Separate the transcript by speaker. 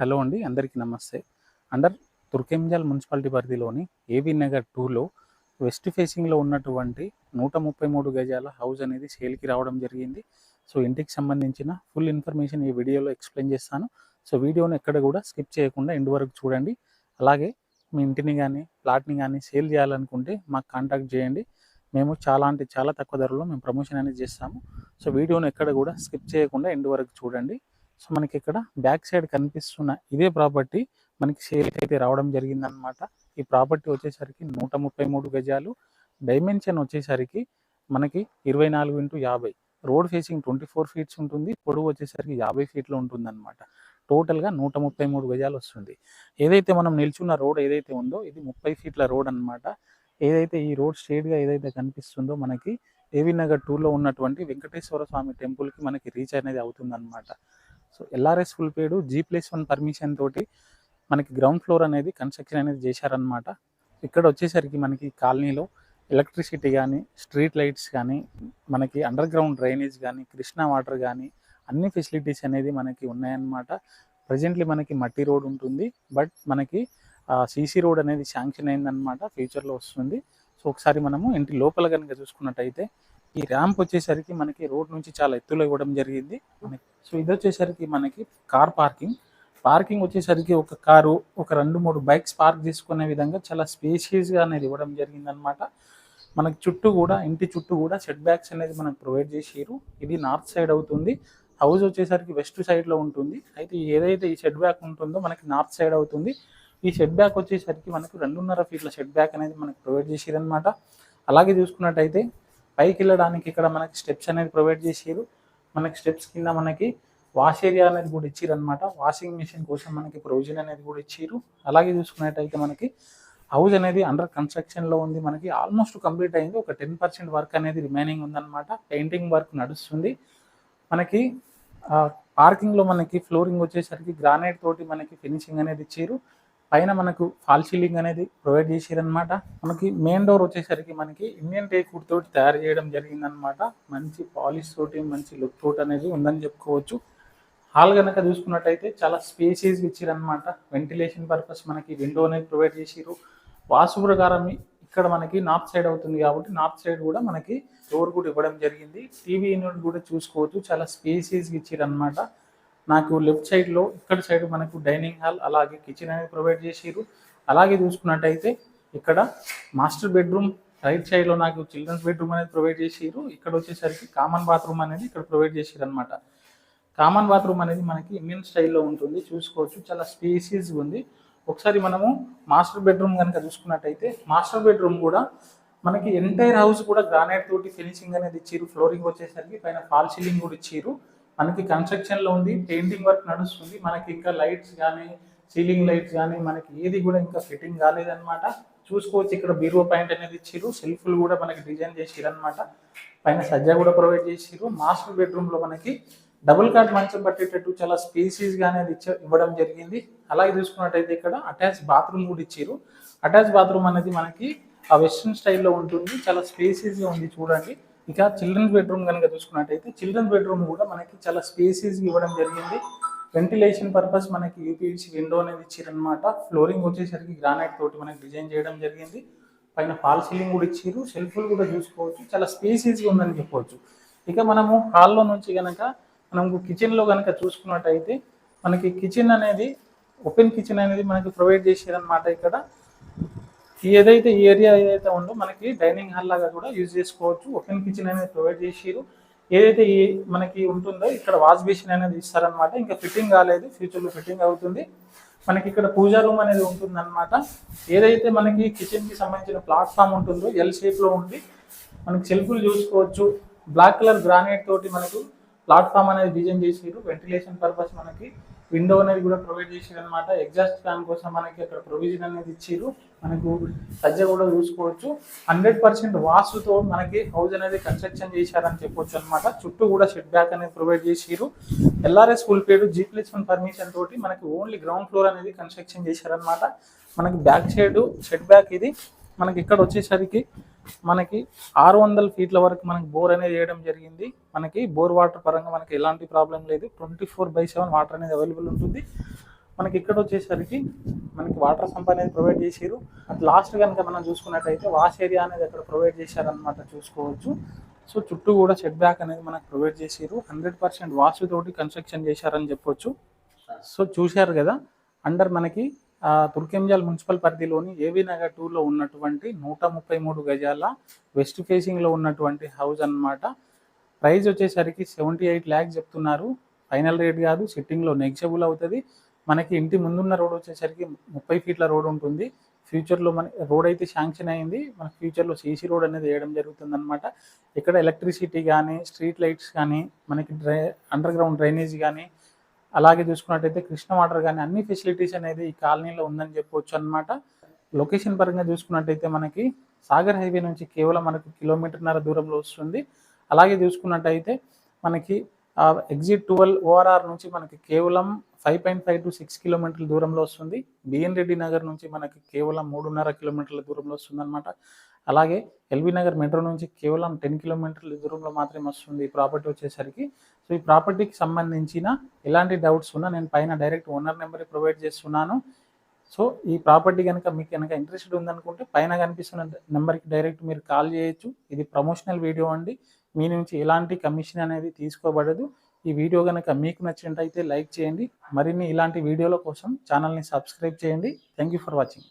Speaker 1: Hello అండి అందరికీ నమస్తే. అండర్ తుర్కెంజాల్ మున్సిపాలిటీ పరిధిలోని ఏవీ నగర్ టూలో వెస్ట్ ఫేసింగ్లో ఉన్నటువంటి నూట ముప్పై మూడు గజాల హౌస్ అనేది సేల్కి రావడం జరిగింది. సో ఇంటికి సంబంధించిన ఫుల్ ఇన్ఫర్మేషన్ ఈ వీడియోలో ఎక్స్ప్లెయిన్ చేస్తాను. సో వీడియోని ఎక్కడ కూడా స్కిప్ చేయకుండా ఇంటి వరకు చూడండి. అలాగే మీ ఇంటిని కానీ ప్లాట్ని కానీ సేల్ చేయాలనుకుంటే మాకు కాంటాక్ట్ చేయండి. మేము చాలా అంటే చాలా తక్కువ ధరలో మేము ప్రమోషన్ అనేది చేస్తాము. సో వీడియోని ఎక్కడ కూడా స్కిప్ చేయకుండా ఎండ్ వరకు చూడండి. సో మనకి ఇక్కడ బ్యాక్ సైడ్ కనిపిస్తున్న ఇదే ప్రాపర్టీ మనకి షేర్ అయితే రావడం జరిగిందనమాట ఈ ప్రాపర్టీ వచ్చేసరికి నూట ముప్పై మూడు గజాలు. డైమెన్షన్ వచ్చేసరికి మనకి ఇరవై నాలుగు ఇంటూ యాభై. Road facing twenty four feets ఉంటుంది. పొడవు వచ్చేసరికి యాభై ఫీట్లో ఉంటుందన్నమాట. టోటల్గా నూట ముప్పై మూడు గజాలు వస్తుంది. ఏదైతే మనం నిల్చున్న రోడ్ ఏదైతే ఉందో ఇది ముప్పై ఫీట్ల రోడ్ అన్నమాట. ఏదైతే ఈ రోడ్ స్ట్రేట్గా ఏదైతే కనిపిస్తుందో మనకి ఏవి నగర్ టూలో ఉన్నటువంటి వెంకటేశ్వర స్వామి టెంపుల్కి మనకి రీచ్ అనేది అవుతుందన్నమాట. So LRS full paid G plus one permission తోటి మనకి గ్రౌండ్ ఫ్లోర్ అనేది కన్స్ట్రక్షన్ అనేది చేశారనమాట ఇక్కడ వచ్చేసరికి మనకి కాలనీలో ఎలక్ట్రిసిటీ కానీ స్ట్రీట్ లైట్స్ కానీ మనకి అండర్ గ్రౌండ్ డ్రైనేజ్ కానీ కృష్ణా వాటర్ కానీ అన్ని ఫెసిలిటీస్ అనేది మనకి ఉన్నాయన్నమాట. ప్రజెంట్లీ మనకి మట్టి రోడ్ ఉంటుంది. బట్ మనకి సీసీ రోడ్ అనేది శాంక్షన్ అయిందనమాట ఫ్యూచర్లో వస్తుంది. సో ఒకసారి మనము ఇంటి లోపల కనుక చూసుకున్నట్టయితే ఈ ర్యాంప్ వచ్చేసరికి మనకి రోడ్ నుంచి చాలా ఎత్తులో ఇవ్వడం జరిగింది. సో ఇది వచ్చేసరికి మనకి కార్ పార్కింగ్ పార్కింగ్ వచ్చేసరికి ఒక కారు ఒక రెండు మూడు బైక్స్ పార్క్ చేసుకునే విధంగా చాలా స్పేషియస్గా అనేది ఇవ్వడం జరిగింది అనమాట మనకి చుట్టూ కూడా ఇంటి చుట్టూ కూడా సెట్ బ్యాక్స్ అనేది మనకు ప్రొవైడ్ చేసారు ఇది నార్త్ సైడ్ అవుతుంది. హౌస్ వచ్చేసరికి వెస్ట్ సైడ్లో ఉంటుంది. అయితే ఏదైతే ఈ షెడ్ బ్యాక్ ఉంటుందో మనకి నార్త్ సైడ్ అవుతుంది. ఈ షెడ్ బ్యాక్ వచ్చేసరికి మనకు రెండున్నర ఫీట్ల షెడ్ బ్యాక్ అనేది మనకు ప్రొవైడ్ చేసారనమాట అలాగే చూసుకున్నట్టయితే పైకి వెళ్ళడానికి ఇక్కడ మనకి స్టెప్స్ అనేది ప్రొవైడ్ చేసారు మనకి స్టెప్స్ కింద మనకి వాష్ ఏరియా అనేది కూడా ఇచ్చారు అనమాట వాషింగ్ మిషన్ కోసం మనకి ప్రొవిజన్ అనేది కూడా ఇచ్చారు అలాగే చూసుకున్నట్టయితే మనకి హౌస్ అనేది అండర్ కన్స్ట్రక్షన్లో ఉంది. మనకి ఆల్మోస్ట్ కంప్లీట్ అయింది. ఒక టెన్ పర్సెంట్ వర్క్ అనేది రిమైనింగ్ ఉందన్నమాట. పెయింటింగ్ వర్క్ నడుస్తుంది. మనకి పార్కింగ్లో మనకి ఫ్లోరింగ్ వచ్చేసరికి గ్రానైట్ తోటి మనకి ఫినిషింగ్ అనేది ఇచ్చారు పైన మనకు ఫాల్ సీలింగ్ అనేది ప్రొవైడ్ చేసారనమాట మనకి మెయిన్ డోర్ వచ్చేసరికి మనకి ఇండియన్ టేక్ తోటి తయారు చేయడం జరిగిందనమాట మంచి పాలిష్ తోటి మంచి లుక్ తోటి అనేది ఉందని చెప్పుకోవచ్చు. హాల్ కనుక చూసుకున్నట్టయితే చాలా స్పేసెస్ ఇచ్చారనమాట వెంటిలేషన్ పర్పస్ మనకి విండో అనేది ప్రొవైడ్ చేసిరు వాసు ప్రకారం ఇక్కడ మనకి నార్త్ సైడ్ అవుతుంది కాబట్టి నార్త్ సైడ్ కూడా మనకి డోర్ కూడా ఇవ్వడం జరిగింది. టీవీ యూనిట్ కూడా చూసుకోవచ్చు. చాలా స్పేసెస్ ఇచ్చారనమాట నాకు లెఫ్ట్ సైడ్లో ఇక్కడ సైడ్ మనకు డైనింగ్ హాల్ అలాగే కిచెన్ అనేది ప్రొవైడ్ చేసారు అలాగే చూసుకున్నట్టయితే ఇక్కడ మాస్టర్ బెడ్రూమ్ రైట్ సైడ్లో నాకు చిల్డ్రన్స్ బెడ్రూమ్ అనేది ప్రొవైడ్ చేసారు ఇక్కడ వచ్చేసరికి కామన్ బాత్రూమ్ అనేది ఇక్కడ ప్రొవైడ్ చేసారు అనమాట కామన్ బాత్రూమ్ అనేది మనకి ఇండియన్ స్టైల్లో ఉంటుంది. చూసుకోవచ్చు. చాలా స్పేసీస్గా ఉంది. ఒకసారి మనము మాస్టర్ బెడ్రూమ్ కనుక చూసుకున్నట్టయితే మాస్టర్ బెడ్రూమ్ కూడా మనకి ఎంటైర్ హౌస్ కూడా గ్రానైట్ తోటి ఫినిషింగ్ అనేది ఇచ్చారు ఫ్లోరింగ్ వచ్చేసరికి పైన ఫాల్ సీలింగ్ కూడా ఇచ్చారు మనకి కన్స్ట్రక్షన్లో ఉంది పెయింటింగ్ వర్క్ నడుస్తుంది. మనకి ఇంకా లైట్స్ కానీ సీలింగ్ లైట్స్ కానీ మనకి ఏది కూడా ఇంకా ఫిట్టింగ్ కాలేదన్నమాట. చూసుకోవచ్చు ఇక్కడ బీరో పాయింట్ అనేది ఇచ్చారు సెల్ఫ్లు కూడా మనకి డిజైన్ చేసిరు అనమాట పైన సజ్జా కూడా ప్రొవైడ్ చేసిరు మాస్టర్ బెడ్రూమ్లో మనకి డబుల్ కాట్ మంచం పట్టేటట్టు చాలా స్పేసీస్గా అనేది ఇచ్చ ఇవ్వడం జరిగింది. అలాగే చూసుకున్నట్టయితే ఇక్కడ అటాచ్ బాత్రూమ్ కూడా ఇచ్చారు అటాచ్ బాత్రూమ్ అనేది మనకి ఆ వెస్ట్రన్ స్టైల్లో ఉంటుంది. చాలా స్పేసీస్గా ఉంది చూడండి. ఇక చిల్డ్రన్స్ బెడ్రూమ్ కనుక చూసుకున్నట్టయితే చిల్డ్రన్స్ బెడ్రూమ్ కూడా మనకి చాలా స్పేసీస్గా ఇవ్వడం జరిగింది. వెంటిలేషన్ పర్పస్ మనకి యూపీవీసీ విండో అనేది ఇచ్చారనమాట ఫ్లోరింగ్ వచ్చేసరికి గ్రానైట్ తోటి మనకి డిజైన్ చేయడం జరిగింది. పైన ఫాల్ సీలింగ్ కూడా ఇచ్చారు సెల్ఫ్లు కూడా చూసుకోవచ్చు. చాలా స్పేసీస్గా ఉందని చెప్పవచ్చు ఇక మనము హాల్లో నుంచి కనుక మనము కిచెన్లో కనుక చూసుకున్నట్టయితే మనకి కిచెన్ అనేది ఓపెన్ కిచెన్ అనేది మనకి ప్రొవైడ్ చేసారనమాట ఇక్కడ. ఏదైతే ఈ ఏరియా ఏదైతే ఉందో మనకి డైనింగ్ హాల్ లాగా కూడా యూజ్ చేసుకోవచ్చు. ఓపెన్ కిచెన్ అనేది ప్రొవైడ్ చేసిరు ఏదైతే ఈ మనకి ఉంటుందో ఇక్కడ వాష్ బేసిన్ అనేది ఇస్తారనమాట ఇంకా ఫిట్టింగ్ కాలేదు. ఫ్యూచర్లో ఫిట్టింగ్ అవుతుంది. మనకి ఇక్కడ పూజా రూమ్ అనేది ఉంటుందన్నమాట. ఏదైతే మనకి కిచెన్కి సంబంధించిన ప్లాట్ఫామ్ ఉంటుందో ఎల్ షేప్లో ఉంది మనకి సెల్ఫ్లు చూసుకోవచ్చు. బ్లాక్ కలర్ గ్రానైట్ తోటి మనకు ప్లాట్ఫామ్ అనేది డిజైన్ చేసారు వెంటిలేషన్ పర్పస్ మనకి విండో అనేది కూడా ప్రొవైడ్ చేసారు అనమాట ఎగ్జాస్ట్ ఫ్యాన్ కోసం మనకి అక్కడ ప్రొవిజన్ అనేది ఇచ్చారు మనకు సజ్జ కూడా చూసుకోవచ్చు. హండ్రెడ్ పర్సెంట్ వాస్తుతో మనకి హౌస్ అనేది కన్స్ట్రక్షన్ చేశారని చెప్పొచ్చు అనమాట చుట్టూ కూడా షెడ్ బ్యాక్ అనేది ప్రొవైడ్ చేసారు LRS full paid G plus one permission తోటి మనకి ఓన్లీ గ్రౌండ్ ఫ్లోర్ అనేది కన్స్ట్రక్షన్ చేశారనమాట మనకి బ్యాక్ సైడ్ షెడ్ బ్యాక్ ఇది. మనకి ఇక్కడ వచ్చేసరికి మనకి ఆరు వందల ఫీట్ల వరకు మనకి బోర్ అనేది వేయడం జరిగింది. మనకి బోర్ వాటర్ పరంగా మనకి ఎలాంటి ప్రాబ్లం లేదు. Twenty four by seven water అనేది అవైలబుల్ ఉంటుంది. మనకి ఇక్కడ వచ్చేసరికి మనకి వాటర్ సంప్ అనేది ప్రొవైడ్ చేసారు అట్ లాస్ట్ కనుక మనం చూసుకున్నట్టయితే వాష్ ఏరియా అనేది అక్కడ ప్రొవైడ్ చేశారనమాట చూసుకోవచ్చు. సో చుట్టూ కూడా సెట్ బ్యాక్ అనేది మనకు ప్రొవైడ్ చేసారు హండ్రెడ్ పర్సెంట్ వాష్ తోటి కన్స్ట్రక్షన్ చేశారని చెప్పొచ్చు. సో చూశారు కదా అండర్ మనకి తుర్కెంజాల్ మున్సిపల్ పరిధిలోని ఏవీ నగర్ టూలో ఉన్నటువంటి నూట ముప్పై మూడు గజాల వెస్ట్ ఫేసింగ్లో ఉన్నటువంటి హౌస్ అన్నమాట. ప్రైస్ వచ్చేసరికి సెవెంటీ ఎయిట్ ల్యాక్స్ చెప్తున్నారు. ఫైనల్ రేట్ కాదు సిట్టింగ్లో నెగ్జిబుల్ అవుతుంది. మనకి ఇంటి ముందున్న రోడ్ వచ్చేసరికి ముప్పై ఫీట్ల రోడ్ ఉంటుంది. ఫ్యూచర్లో మన రోడ్ అయితే శాంక్షన్ అయింది. మన ఫ్యూచర్లో సీసీ రోడ్ అనేది వేయడం జరుగుతుంది అనమాట ఇక్కడ ఎలక్ట్రిసిటీ కానీ స్ట్రీట్ లైట్స్ కానీ మనకి డ్రై అండర్ గ్రౌండ్ డ్రైనేజ్ కానీ అలాగే చూసుకున్నట్టయితే కృష్ణ వాటర్ కానీ అన్ని ఫెసిలిటీస్ అనేది ఈ కాలనీలో ఉందని చెప్పవచ్చు అనమాట లొకేషన్ పరంగా చూసుకున్నట్టయితే మనకి సాగర్ హైవే నుంచి కేవలం మనకు కిలోమీటర్న్నర దూరంలో వస్తుంది. అలాగే చూసుకున్నట్టయితే మనకి ఎగ్జిట్ ట్వెల్వ్ ఓఆర్ఆర్ నుంచి మనకి కేవలం five point five to six కిలోమీటర్ల దూరంలో వస్తుంది. బిఎన్ రెడ్డి నగర్ నుంచి మనకి కేవలం మూడున్నర కిలోమీటర్ల దూరంలో వస్తుంది అనమాట అలాగే ఎల్బీ నగర్ మెట్రో నుంచి కేవలం టెన్ కిలోమీటర్ల దూరంలో మాత్రమే వస్తుంది ఈ ప్రాపర్టీ వచ్చేసరికి. సో ఈ ప్రాపర్టీకి సంబంధించిన ఎలాంటి డౌట్స్ ఉన్నా నేను పైన డైరెక్ట్ ఓనర్ నెంబర్ ప్రొవైడ్ చేస్తున్నాను. సో ఈ ప్రాపర్టీ కనుక మీకు కనుక ఇంట్రెస్టెడ్ ఉందనుకుంటే పైన కనిపిస్తున్న నెంబర్కి డైరెక్ట్ మీరు కాల్ చేయొచ్చు. ఇది ప్రమోషనల్ వీడియో అండి. మీ నుంచి ఎలాంటి కమిషన్ అనేది తీసుకోబడదు. ఈ వీడియో కనుక మీకు నచ్చినట్టయితే లైక్ చేయండి. మరిన్ని ఇలాంటి వీడియోల కోసం ఛానల్ని సబ్స్క్రైబ్ చేయండి. Thank you for watching.